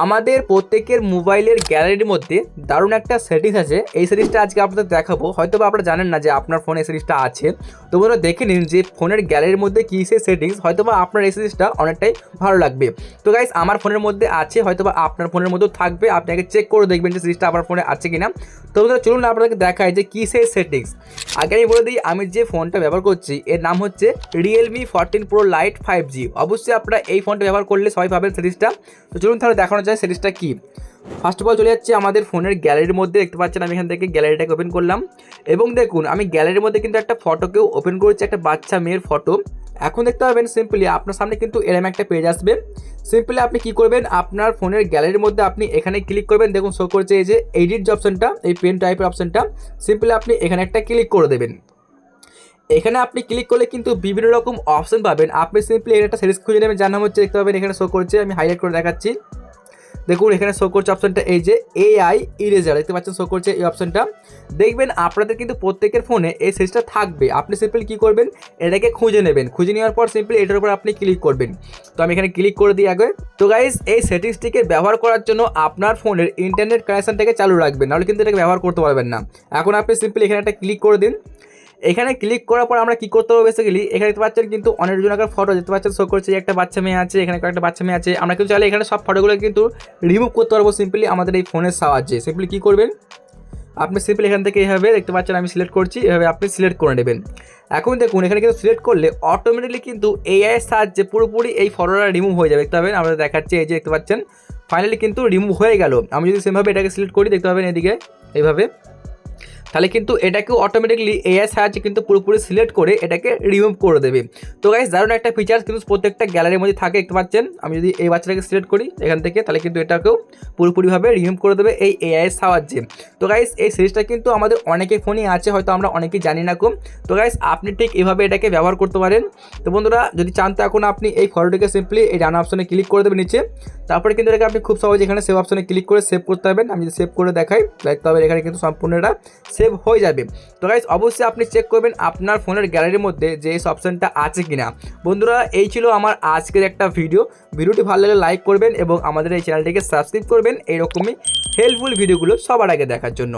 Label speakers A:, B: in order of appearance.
A: আমাদের প্রত্যেকের মোবাইলের গ্যালারির মধ্যে দারুণ একটা সেটিংস আছে। এই সিরিজটা আজকে আপনাদের দেখাবো। হয়তো বা আপনারা জানেন না যে আপনার ফোনে এই সিরিজটা আছে। তো বন্ধুরা, দেখে নিন যে ফোনের গ্যালারির মধ্যে কী সেই সেটিংস হয়তো বা আপনার এই সিরিজটা অনেকটাই ভালো লাগবে। তো গাইস আমার ফোনের মধ্যে আছে হয়তো বা আপনার ফোনের মধ্যেও থাকবে। আপনি আগে চেক করে দেখবেন যে সিরিজটা আপনার ফোনে আছে কিনা। তো বন্ধুরা, চলুন আপনাদেরকে দেখায় যে কী সেই সেটিংস আগে আমি বলে দিই, আমি যে ফোনটা ব্যবহার করছি, এর নাম হচ্ছে Realme fourteen pro lite five G অবশ্যই আপনারা এই ফোনটা ব্যবহার করলে সবাই পাবেন সিরিজটা তো চলুন তাহলে দেখানো যায় সিরিজটা কী? ফার্স্ট অফ অল চলে যাচ্ছে আমাদের ফোনের গ্যালারির মধ্যে, দেখতে পাচ্ছেন আমি এখান থেকে গ্যালারিটাকে ওপেন করলাম। এবং দেখুন, আমি গ্যালারির মধ্যে কিন্তু একটা ফটোকেও ওপেন করেছি, একটা বাচ্চা মেয়ের ফটো এখন দেখতে পাবেন সিম্পলি আপনার সামনে কিন্তু এরম একটা পেজ আসবে। সিম্পলি আপনি কি করবেন, আপনার ফোনের গ্যালারির মধ্যে আপনি এখানে ক্লিক করবেন, দেখুন শো করছে এই যে এডিট যে অপশনটা এই পেন টাইপের অপশনটা সিম্পলি আপনি এখানে একটা ক্লিক করে দেবেন। এখানে আপনি ক্লিক করলে কিন্তু বিভিন্ন রকম অপশন পাবেন। আপনি সিম্পলি এর একটা সিরিজ খুঁজে নেবেন, যার নাম হচ্ছে, দেখতে পাবেন এখানে শো করছে, আমি হাইলাইট করে দেখাচ্ছি। দেখুন, এখানে শো করছে অপশনটা এই যে এআই ইরেজার দেখতে পাচ্ছেন শো করছে এই অপশনটা দেখবেন, আপনাদের কিন্তু প্রত্যেকের ফোনে এই সিরিজটা থাকবে। আপনি সিম্পলি কী করবেন? এটাকে খুঁজে নেবেন। খুঁজে নেওয়ার পর সিম্পলি এটার উপর আপনি ক্লিক করবেন। তো আমি এখানে ক্লিক করে দিই আগে। তো গাইজ এই সেটিংসটিকে ব্যবহার করার জন্য আপনার ফোনের ইন্টারনেট কানেকশনটাকে চালু রাখবেন। নাহলে কিন্তু এটাকে ব্যবহার করতে পারবেন না। এখন আপনি সিম্পলি এখানে একটা ক্লিক করে দিন। এখানে ক্লিক করার পর আমরা কি করতে হবে বেসিক্যালি এখানে দেখতে পাচ্ছেন কিন্তু অনেক জনকার ফটো দেখতে পাচ্ছেন শো করছে একটা বাচ্চা মেয়ে আছে, এখানে কয়েকটা বাচ্চা মেয়ে আছে। আমরা কিন্তু চাইলে এখানে সব ফটোগুলো কিন্তু রিমুভ করতে পারব সিম্পলি আমাদের এই ফোনের সাহায্যে। সিম্পলি কী করবেন? আপনি সিম্পলি এখান থেকে এভাবে দেখতে পাচ্ছেন আমি সিলেক্ট করছি, এভাবে আপনি সিলেক্ট করে নেবেন। এখন দেখুন, এখানে কিন্তু সিলেক্ট করলে অটোমেটিকলি কিন্তু এআই এর সাহায্যে পুরোপুরি এই ফটোটা রিমুভ হয়ে যাবে। দেখতে পাবেন, আমরা দেখাচ্ছি, এই যে দেখতে পাচ্ছেন ফাইনালি কিন্তু রিমুভ হয়ে গেল। আমি যদি সেমভাবে এটাকে সিলেক্ট করি, দেখতে পাবেন এদিকে, এইভাবে। তাহলে কিন্তু এটাকেও অটোমেটিকলি এআই সাহায্যে কিন্তু পুরোপুরি সিলেক্ট করে এটাকে রিমুভ করে দেবে। তো গাইজ দারুণ একটা ফিচার্স কিন্তু প্রত্যেকটা গ্যালারির মধ্যে থাকে, দেখতে পাচ্ছেন? আমি যদি এই বাচ্চাটাকে সিলেক্ট করি এখান থেকে, তাহলে কিন্তু এটাকেও পুরোপুরিভাবে রিমুভ করে দেবে এই এআই সাহায্যে। তো গাইজ এই সিরিজটা কিন্তু আমাদের অনেকের ফোনই আছে, হয়তো আমরা অনেকেই জানি না কম। তো গাইজ আপনি ঠিক এভাবে এটাকে ব্যবহার করতে পারেন। তো বন্ধুরা, যদি চান তো এখন আপনি এই ফটোটিকে সিম্পলি এই ডান অপশনে ক্লিক করে দেবেন নিচে। তারপরে কিন্তু এটাকে আপনি খুব সহজে এখানে সেভ অপশনে ক্লিক করে সেভ করতে পারবেন। আমি যদি সেভ করে দেখাই তবে এখানে কিন্তু সম্পূর্ণ এটা সেভ হয়ে যাবে। তো গাইজ অবশ্যই আপনি চেক করবেন আপনার ফোনের গ্যালারির মধ্যে যে এই অপশনটা আছে কিনা। বন্ধুরা, এই ছিল আমার আজকের একটা ভিডিও ভিডিওটি ভালো লাগলে লাইক করবেন এবং আমাদের এই চ্যানেলটিকে সাবস্ক্রাইব করবেন। এইরকমই হেল্পফুল ভিডিওগুলো সবার আগে দেখার জন্য।